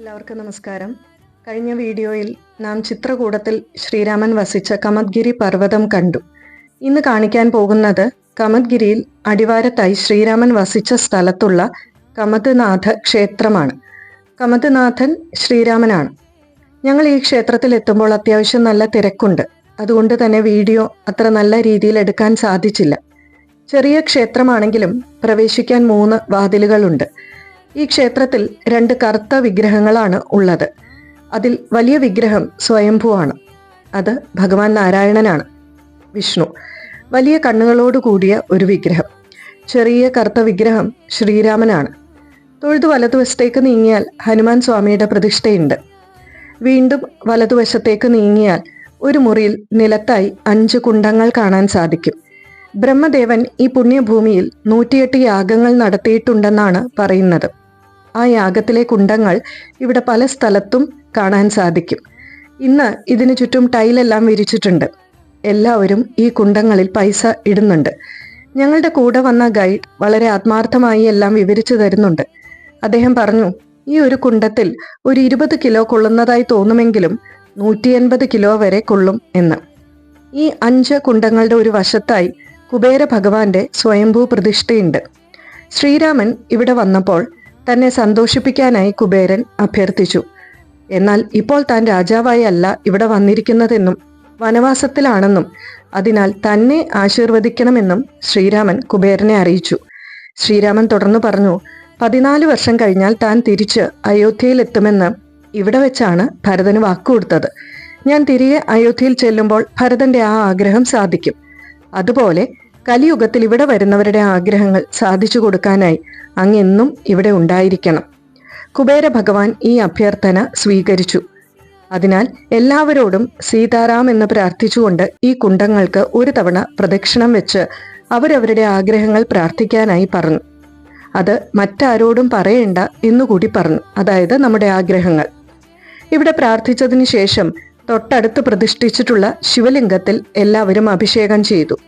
എല്ലാവർക്കും നമസ്കാരം. കഴിഞ്ഞ വീഡിയോയിൽ നാം ചിത്രകൂടത്തിൽ ശ്രീരാമൻ വസിച്ച കമദ്ഗിരി പർവതം കണ്ടു. ഇന്ന് കാണിക്കാൻ പോകുന്നത് കമദ്ഗിരിയിൽ അടിവാരത്തായി ശ്രീരാമൻ വസിച്ച സ്ഥലത്തുള്ള കമദ്നാഥ ക്ഷേത്രമാണ്. കമദ്നാഥൻ ശ്രീരാമനാണ്. ഞങ്ങൾ ഈ ക്ഷേത്രത്തിൽ എത്തുമ്പോൾ അത്യാവശ്യം നല്ല തിരക്കുണ്ട്. അതുകൊണ്ട് തന്നെ വീഡിയോ അത്ര നല്ല രീതിയിൽ എടുക്കാൻ സാധിച്ചില്ല. ചെറിയ ക്ഷേത്രമാണെങ്കിലും പ്രവേശിക്കാൻ മൂന്ന് വാതിലുകളുണ്ട്. ഈ ക്ഷേത്രത്തിൽ രണ്ട് കറുത്ത വിഗ്രഹങ്ങളാണ് ഉള്ളത്. അതിൽ വലിയ വിഗ്രഹം സ്വയംഭുവാണ്. അത് ഭഗവാൻ നാരായണനാണ് വിഷ്ണു. വലിയ കണ്ണുകളോട് കൂടിയ ഒരു വിഗ്രഹം. ചെറിയ കറുത്ത വിഗ്രഹം ശ്രീരാമനാണ്. തൊഴുതു വലതുവശത്തേക്ക് നീങ്ങിയാൽ ഹനുമാൻ സ്വാമിയുടെ പ്രതിഷ്ഠയുണ്ട്. വീണ്ടും വലതുവശത്തേക്ക് നീങ്ങിയാൽ ഒരു മുറിയിൽ നിലത്തായി അഞ്ച് കുണ്ടങ്ങൾ കാണാൻ സാധിക്കും. ബ്രഹ്മദേവൻ ഈ പുണ്യഭൂമിയിൽ നൂറ്റിയെട്ട് യാഗങ്ങൾ നടത്തിയിട്ടുണ്ടെന്നാണ് പറയുന്നത്. ആ യാഗത്തിലെ കുണ്ടങ്ങൾ ഇവിടെ പല സ്ഥലത്തും കാണാൻ സാധിക്കും. ഇന്ന് ഇതിനു ചുറ്റും ടൈലെല്ലാം വിരിച്ചിട്ടുണ്ട്. എല്ലാവരും ഈ കുണ്ടങ്ങളിൽ പൈസ ഇടുന്നുണ്ട്. ഞങ്ങളുടെ കൂടെ വന്ന ഗൈഡ് വളരെ ആത്മാർത്ഥമായി എല്ലാം വിവരിച്ചു തരുന്നുണ്ട്. അദ്ദേഹം പറഞ്ഞു ഈ ഒരു കുണ്ടത്തിൽ ഒരു ഇരുപത് കിലോ കൊള്ളുന്നതായി തോന്നുമെങ്കിലും നൂറ്റി എൺപത് കിലോ വരെ കൊള്ളും എന്ന്. ഈ അഞ്ച് കുണ്ടങ്ങളുടെ ഒരു വശത്തായി കുബേര ഭഗവാന്റെ സ്വയംഭൂ പ്രതിഷ്ഠയുണ്ട്. ശ്രീരാമൻ ഇവിടെ വന്നപ്പോൾ തന്നെ സന്തോഷിപ്പിക്കാനായി കുബേരൻ അഭ്യർത്ഥിച്ചു. എന്നാൽ ഇപ്പോൾ താൻ രാജാവായി അല്ല ഇവിടെ വന്നിരിക്കുന്നതെന്നും വനവാസത്തിലാണെന്നും അതിനാൽ തന്നെ ആശീർവദിക്കണമെന്നും ശ്രീരാമൻ കുബേരനെ അറിയിച്ചു. ശ്രീരാമൻ തുടർന്നു പറഞ്ഞു പതിനാല് വർഷം കഴിഞ്ഞാൽ താൻ തിരിച്ച് അയോധ്യയിലെത്തുമെന്ന് ഇവിടെ വെച്ചാണ് ഭരതന് വാക്കുകൊടുത്തത്. ഞാൻ തിരികെ അയോധ്യയിൽ ചെല്ലുമ്പോൾ ഭരതന്റെ ആ ആഗ്രഹം സാധിക്കും. അതുപോലെ കലിയുഗത്തിൽ ഇവിടെ വരുന്നവരുടെ ആഗ്രഹങ്ങൾ സാധിച്ചു കൊടുക്കാനായി അങ്ങെന്നും ഇവിടെ ഉണ്ടായിരിക്കണം. കുബേര ഭഗവാൻ ഈ അഭ്യർത്ഥന സ്വീകരിച്ചു. അതിനാൽ എല്ലാവരോടും സീതാറാം എന്ന് പ്രാർത്ഥിച്ചുകൊണ്ട് ഈ കുണ്ടങ്ങൾക്ക് ഒരു തവണ പ്രദക്ഷിണം വെച്ച് അവരവരുടെ ആഗ്രഹങ്ങൾ പ്രാർത്ഥിക്കാനായി പറഞ്ഞു. അത് മറ്റാരോടും പറയേണ്ട എന്നുകൂടി പറഞ്ഞു. അതായത് നമ്മുടെ ആഗ്രഹങ്ങൾ. ഇവിടെ പ്രാർത്ഥിച്ചതിന് ശേഷം തൊട്ടടുത്ത് പ്രതിഷ്ഠിച്ചിട്ടുള്ള ശിവലിംഗത്തിൽ എല്ലാവരും അഭിഷേകം ചെയ്തു.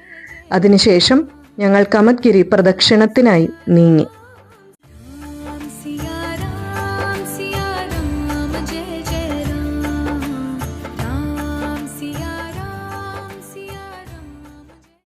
അതിനുശേഷം ഞങ്ങൾ കമത്ഗിരി പ്രദക്ഷിണത്തിനായി നീങ്ങി.